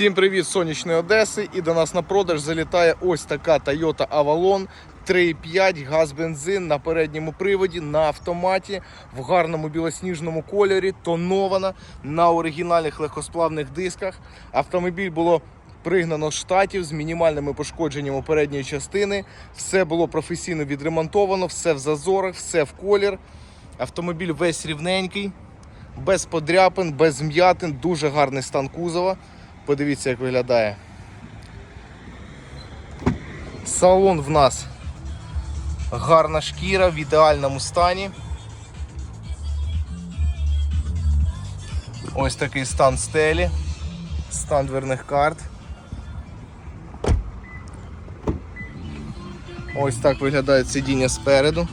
Всім привіт сонячної Одеси. І до нас на продаж залітає ось така Toyota Avalon 3,5 газ бензин на передньому приводі на автоматі в гарному білосніжному кольорі, тонована на оригінальних легкосплавних дисках. Автомобіль було пригнано з штатів з мінімальними пошкодженнями передньої частини. Все було професійно відремонтовано, все в зазорах, все в колір. Автомобіль весь рівненький, без подряпин, без м'ятин, дуже гарний стан кузова. Подивіться, як виглядає. Салон в нас гарна шкіра в ідеальному стані. Ось такий стан стелі, стан дверних карт. Ось так виглядає сидіння спереду.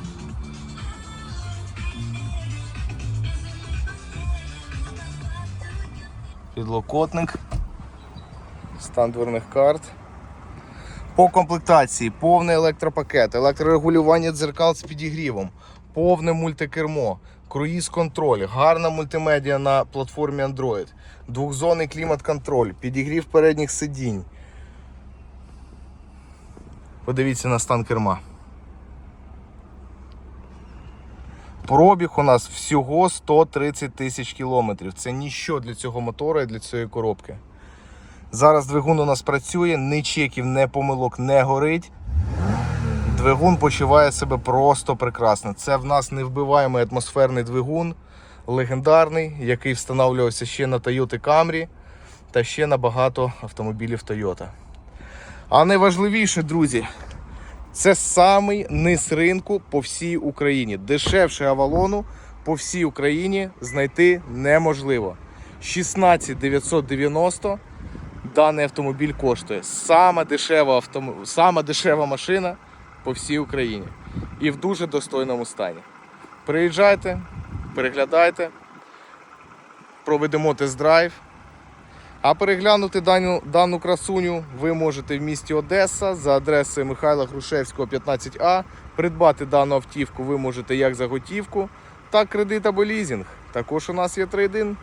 Підлокотник. Стан дверних карт. По комплектації повний електропакет, електрорегулювання дзеркал з підігрівом, повне мультикермо, круїз-контроль, гарна мультимедіа на платформі Android, двохзонний клімат-контроль, підігрів передніх сидінь. Подивіться на стан керма. Пробіг у нас всього 130 тисяч кілометрів. Це ніщо для цього мотора і для цієї коробки. Зараз двигун у нас працює, ні чеків, ні помилок не горить. Двигун почуває себе просто прекрасно. Це в нас невбиваємий атмосферний двигун, легендарний, який встановлювався ще на Toyota Camry та ще на багато автомобілів Toyota. А найважливіше, друзі, це самий низ ринку по всій Україні. Дешевше Авалону по всій Україні знайти неможливо. 16 990 даний автомобіль коштує. Сама дешева, автом... Сама дешева машина по всій Україні. І в дуже достойному стані. Приїжджайте, переглядайте, проведемо тест-драйв. А переглянути дану, дану красуню ви можете в місті Одеса за адресою Михайла Грушевського, 15А. Придбати дану автівку ви можете як за готівку, так кредит або лізинг. Також у нас є трейдин.